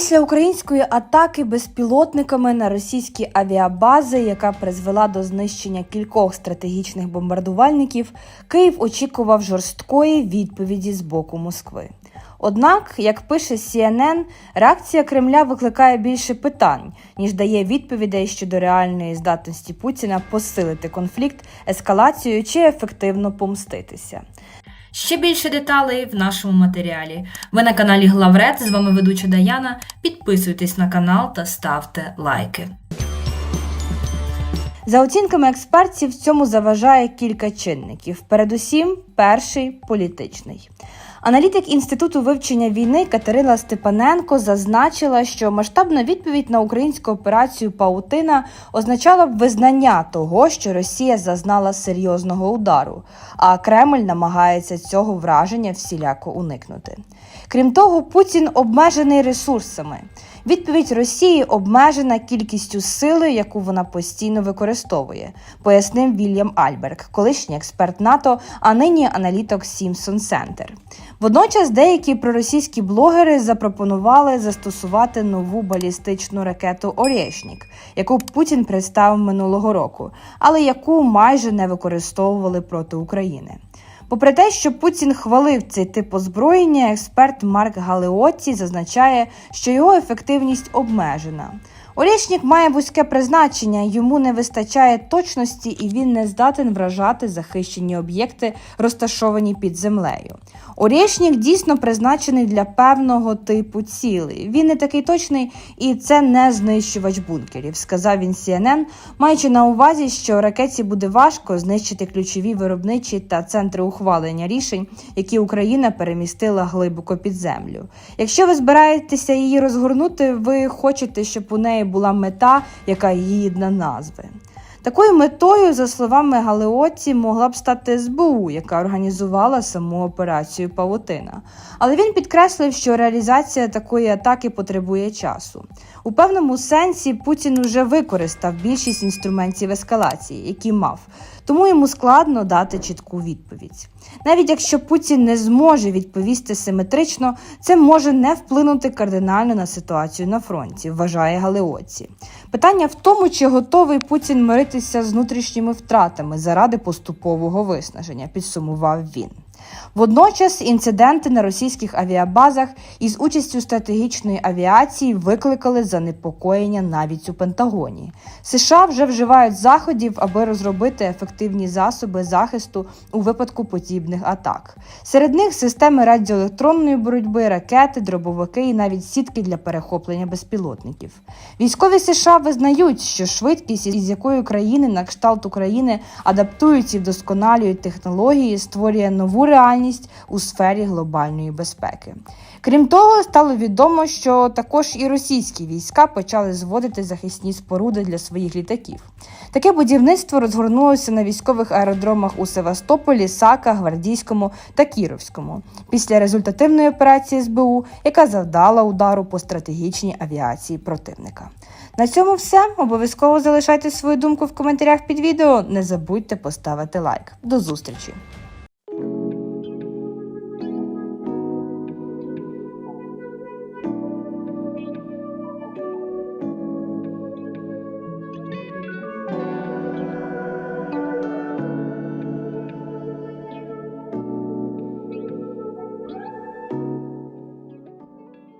Після української атаки безпілотниками на російські авіабази, яка призвела до знищення кількох стратегічних бомбардувальників, Київ очікував жорсткої відповіді з боку Москви. Однак, як пише CNN, реакція Кремля викликає більше питань, ніж дає відповідей щодо реальної здатності Путіна посилити конфлікт ескалацією чи ефективно помститися. Ще більше деталей в нашому матеріалі. Ви на каналі Главред. З вами ведуча Даяна. Підписуйтесь на канал та ставте лайки. За оцінками експертів, цьому заважає кілька чинників. Передусім, перший політичний. Аналітик інституту вивчення війни Катерина Степаненко зазначила, що масштабна відповідь на українську операцію Паутина означала б визнання того, що Росія зазнала серйозного удару, а Кремль намагається цього враження всіляко уникнути. Крім того, Путін обмежений ресурсами. Відповідь Росії обмежена кількістю сили, яку вона постійно використовує, пояснив Вільям Альберг, колишній експерт НАТО, а нині аналітик Сімсон Центр. Водночас деякі проросійські блогери запропонували застосувати нову балістичну ракету Орєшнік, яку Путін представив минулого року, але яку майже не використовували проти України. Попри те, що Путін хвалив цей тип озброєння, експерт Марк Галеоті зазначає, що його ефективність обмежена. Орєшнік має вузьке призначення, йому не вистачає точності і він не здатен вражати захищені об'єкти, розташовані під землею. Орєшнік дійсно призначений для певного типу цілей. Він не такий точний і це не знищувач бункерів, сказав він CNN, маючи на увазі, що ракеті буде важко знищити ключові виробничі та центри ухвалення рішень, які Україна перемістила глибоко під землю. Якщо ви збираєтеся її розгорнути, ви хочете, щоб у неї була мета, яка її гідна назви. Такою метою, за словами Галеоті, могла б стати СБУ, яка організувала саму операцію Павутина. Але він підкреслив, що реалізація такої атаки потребує часу. У певному сенсі Путін уже використав більшість інструментів ескалації, які мав, тому йому складно дати чітку відповідь. Навіть якщо Путін не зможе відповісти симетрично, це може не вплинути кардинально на ситуацію на фронті, вважає Галеоці. Питання в тому, чи готовий Путін миритися з внутрішніми втратами заради поступового виснаження, підсумував він. Водночас інциденти на російських авіабазах із участю стратегічної авіації викликали занепокоєння навіть у Пентагоні. США вже вживають заходів, аби розробити ефективні засоби захисту у випадку подібних атак. Серед них системи радіоелектронної боротьби, ракети, дробовики і навіть сітки для перехоплення безпілотників. Військові США визнають, що швидкість, із якою країни на кшталт України адаптують і вдосконалюють технології, створює нову реальність у сфері глобальної безпеки. Крім того, стало відомо, що також і російські війська почали зводити захисні споруди для своїх літаків. Таке будівництво розгорнулося на військових аеродромах у Севастополі, Сака, Гвардійському та Кіровському після результативної операції СБУ, яка завдала удару по стратегічній авіації противника. На цьому все. Обов'язково залишайте свою думку в коментарях під відео. Не забудьте поставити лайк. До зустрічі!